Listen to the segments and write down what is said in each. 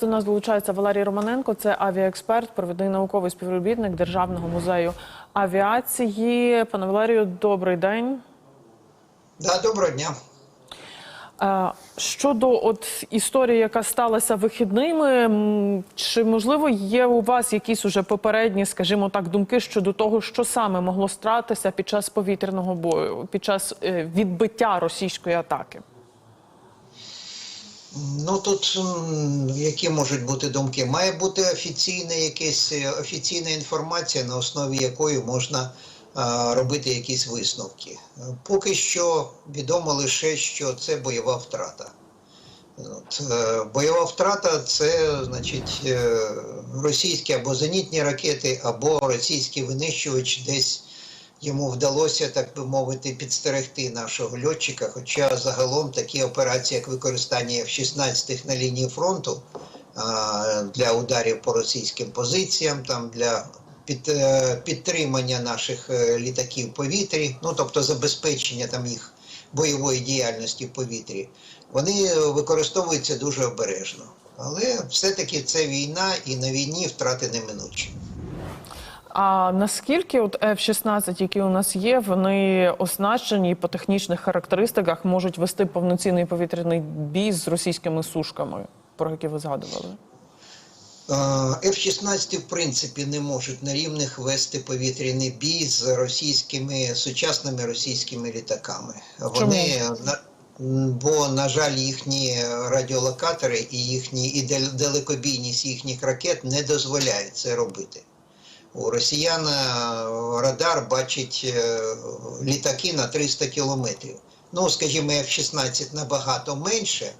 До нас долучається Валерій Романенко, це авіаексперт, провідний науковий співробітник Державного музею авіації. Пане Валерію, добрий день. Да, доброго дня. Е, Щодо от історії, яка сталася вихідними, чи можливо є у вас якісь уже попередні, скажімо так, думки щодо того, що саме могло стратися під час повітряного бою, під час е, відбиття російської атаки? Ну тут які можуть бути думки? Має бути офіційна якась е, офіційна інформація, на основі якої можна робити якісь висновки. Поки що відомо лише, що це бойова втрата. От, е, бойова втрата це значить е, російські або зенітні ракети, або російський винищувач десь йому вдалося, так би мовити, підстерегти нашого льотчика. Хоча загалом такі операції, як використання F-16 на лінії фронту для ударів по російським позиціям, там для під, е, підтримання наших е, літаків в повітрі, ну тобто забезпечення там їх бойової діяльності в повітрі, вони використовуються дуже обережно. Але все-таки це війна, і на війні втрати неминучі. А наскільки от F-16, які у нас є, вони оснащені і по технічних характеристиках можуть вести повноцінний повітряний бій з російськими сушками, про які ви згадували? Е, F-16 в принципі не можуть на рівних вести повітряний бій з російськими сучасними російськими літаками. Вони на бо, на жаль, їхні радіолокатори і їхні і далекобійність їхніх ракет не дозволяють це робити. У росіян радар бачить е, літаки на 300 кілометрів. Ну, скажімо, F-16 набагато менше,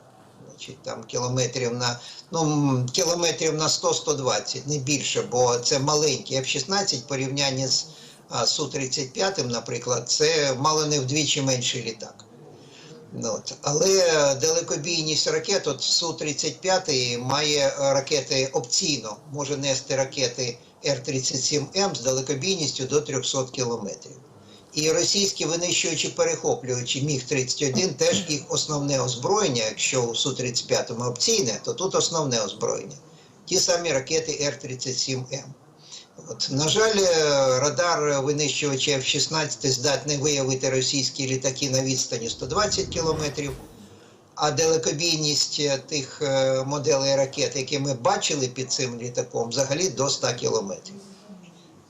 значить, там кілометрів на ну, кілометрів на 100-120, не більше, бо це маленький F-16 в порівнянні з а, Су-35, наприклад, це мало не вдвічі менший літак. Ну, от. Але далекобійність ракет, от Су-35 має ракети опційно, може нести ракети Р-37М з далекобійністю до 300 кілометрів. І російські винищувачі перехоплювачі Міг-31 теж їх основне озброєння, якщо у Су-35 опційне, то тут основне озброєння. Ті самі ракети Р-37М. От, на жаль, е, радар винищувача F-16 здатний виявити російські літаки на відстані 120 кілометрів, а далекобійність е, тих е, моделей ракет, які ми бачили під цим літаком, взагалі до 100 кілометрів.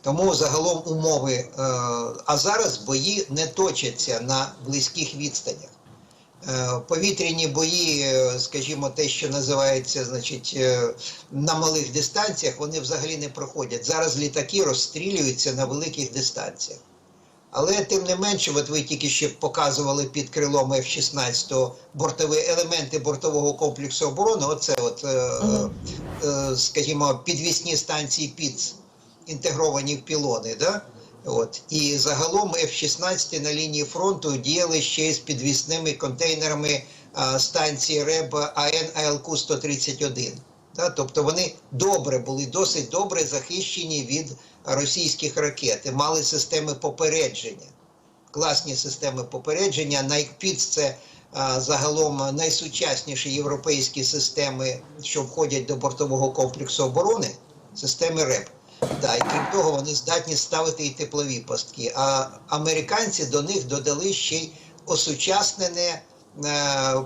Тому загалом умови, е, а зараз бої не точаться на близьких відстанях. Повітряні бої, скажімо, те, що називається, значить, на малих дистанціях, вони взагалі не проходять. Зараз літаки розстрілюються на великих дистанціях. Але тим не менше, от ви тільки ще показували під крилом F-16 бортові елементи бортового комплексу оборони. Оце, от, е, е, скажімо, підвісні станції ПІЦ інтегровані в пілони. Да? От. І загалом F-16 на лінії фронту діяли ще з підвісними контейнерами станції РЕБ АН АЛК-131. Та, Тобто вони добре були, досить добре захищені від російських ракет і мали системи попередження, класні системи попередження. Найкпіц це а, е, загалом е, найсучасніші європейські системи, що входять до бортового комплексу оборони, системи РЕП. Да, і крім того, вони здатні ставити і теплові пастки. А американці до них додали ще й осучаснене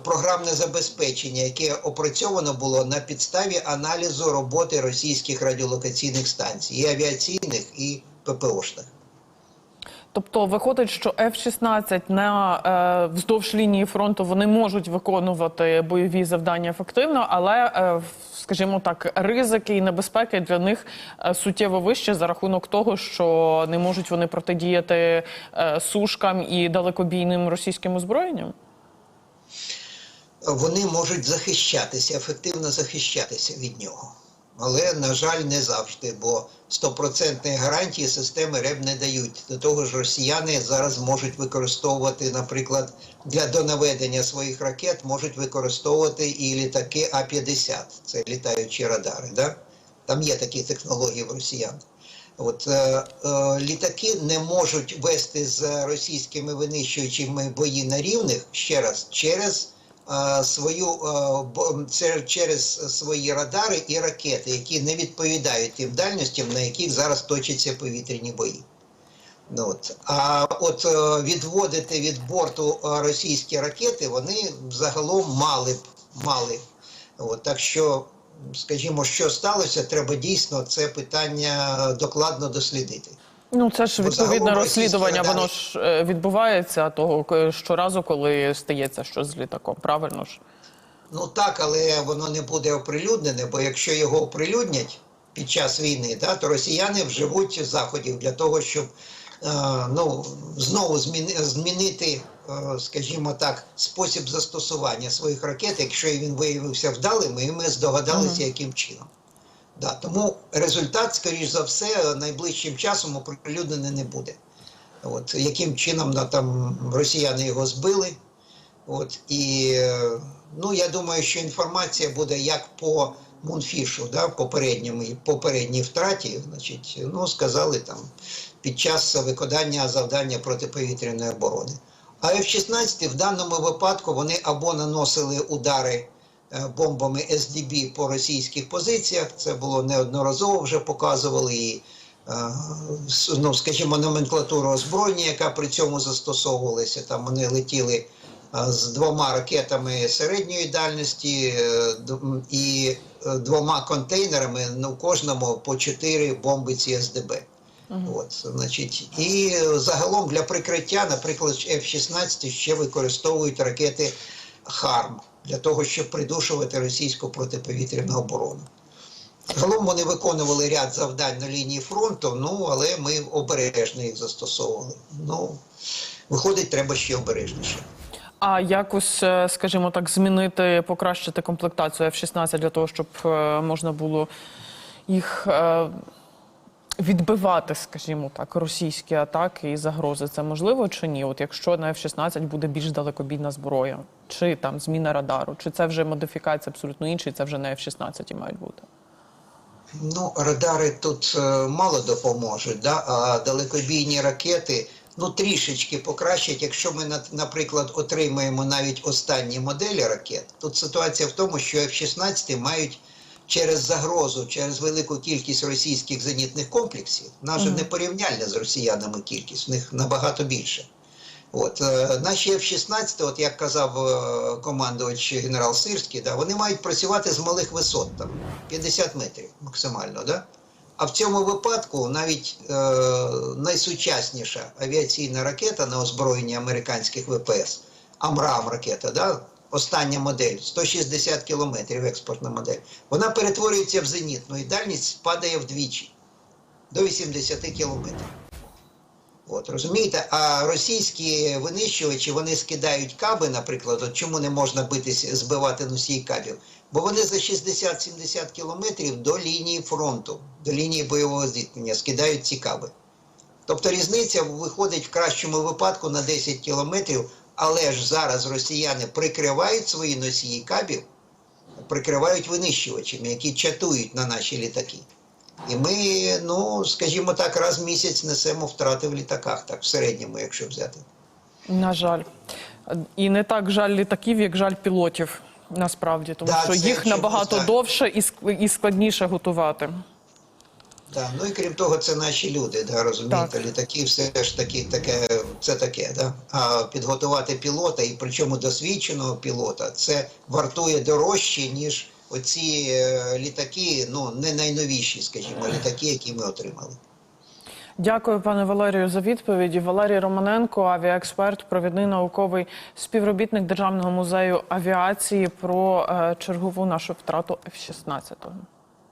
програмне забезпечення, яке опрацьовано було на підставі аналізу роботи російських радіолокаційних станцій, і авіаційних, і ППОшних. Тобто виходить, що F-16 на е, вздовж лінії фронту вони можуть виконувати бойові завдання ефективно, але, е, скажімо так, ризики і небезпеки для них е, суттєво вищі за рахунок того, що не можуть вони протидіяти е, сушкам і далекобійним російським озброєнням. Вони можуть захищатися, ефективно захищатися від нього. Але, на жаль, не завжди, бо стопроцентної гарантії системи РЕБ не дають. До того ж, росіяни зараз можуть використовувати, наприклад, для донаведення своїх ракет можуть використовувати і літаки А-50, це літаючі радари. Да? Там є такі технології в росіян. От е, е, літаки не можуть вести з російськими винищувачами бої на рівних ще раз через свою е, бо- це через свої радари і ракети, які не відповідають тим дальностям, на яких зараз точаться повітряні бої. Ну, от. А от е, відводити від борту е, російські ракети вони загалом мали б мали. От, так що, скажімо, що сталося, треба дійсно це питання докладно дослідити. Ну це ж відповідне розслідування. Воно ж е, відбувається того щоразу, коли стається щось з літаком. Правильно ж? Ну так, але воно не буде оприлюднене, бо якщо його оприлюднять під час війни, да, то росіяни вживуть заходів для того, щоб е, ну, знову зміни, змінити, е, скажімо так, спосіб застосування своїх ракет, якщо він виявився вдалим, і ми здогадалися, яким чином. Да, тому результат, скоріш за все, найближчим часом оприлюднений не буде. От, яким чином на, там, росіяни його збили. От, і ну, я думаю, що інформація буде як по Мунфішу, да, попередньому, попередній втраті, значить, ну, сказали там під час виконання завдання протиповітряної оборони. А F-16 в даному випадку вони або наносили удари бомбами СДБ по російських позиціях, це було неодноразово вже показували і е, ну, скажімо, номенклатуру озброєння, яка при цьому застосовувалася. Там вони летіли е, з двома ракетами середньої дальності е, і е, двома контейнерами, ну, кожному по чотири бомбиці СДБ. От, значить, і е, загалом для прикриття, наприклад, F-16 ще використовують ракети ХАРМ для того, щоб придушувати російську протиповітряну оборону. Загалом вони виконували ряд завдань на лінії фронту, ну але ми обережно їх застосовували. Ну, виходить, треба ще обережніше. А якось, е, скажімо так, змінити, покращити комплектацію F-16 для того, щоб е, можна було їх е, відбивати, скажімо так, російські атаки і загрози. Це можливо чи ні? От якщо на F-16 буде більш далекобійна зброя, чи там зміна радару, чи це вже модифікація абсолютно інша, і це вже на F-16 мають бути. Ну, радари тут е, мало допоможуть, да? а далекобійні ракети ну, трішечки покращать, якщо ми, на- наприклад, отримаємо навіть останні моделі ракет. Тут ситуація в тому, що F-16 мають через загрозу, через велику кількість російських зенітних комплексів, наша непорівняльна з росіянами кількість, в них набагато більше. От, е, наші F-16, от як казав е, командувач генерал Сирський, да, вони мають працювати з малих висот, там, 50 метрів максимально. Да? А в цьому випадку навіть е, найсучасніша авіаційна ракета на озброєнні американських ВПС, Амрам ракета, да? Остання модель, 160 кілометрів експортна модель, вона перетворюється в зенітну і дальність падає вдвічі до 80 кілометрів. От, розумієте, а російські винищувачі вони скидають каби, наприклад, от чому не можна битись, збивати носії кабів? Бо вони за 60-70 кілометрів до лінії фронту, до лінії бойового зіткнення скидають ці каби. Тобто різниця виходить в кращому випадку на 10 кілометрів, але ж зараз росіяни прикривають свої носії кабів, прикривають винищувачами, які чатують на наші літаки. І ми, ну, скажімо так, раз в місяць несемо втрати в літаках, так, в середньому, якщо взяти. На жаль. І не так жаль літаків, як жаль пілотів. Насправді, тому Да, що їх набагато так. довше і складніше готувати. Да. Ну і крім того, це наші люди, да, розумієте, Так. літаки все ж таки таке, це таке, да. А підготувати пілота, і причому досвідченого пілота, це вартує дорожче, ніж оці е, літаки, ну не найновіші, скажімо, літаки, які ми отримали. Дякую, пане Валерію, за відповіді. Валерій Романенко, авіаексперт, провідний науковий співробітник Державного музею авіації про е, чергову нашу втрату F-16.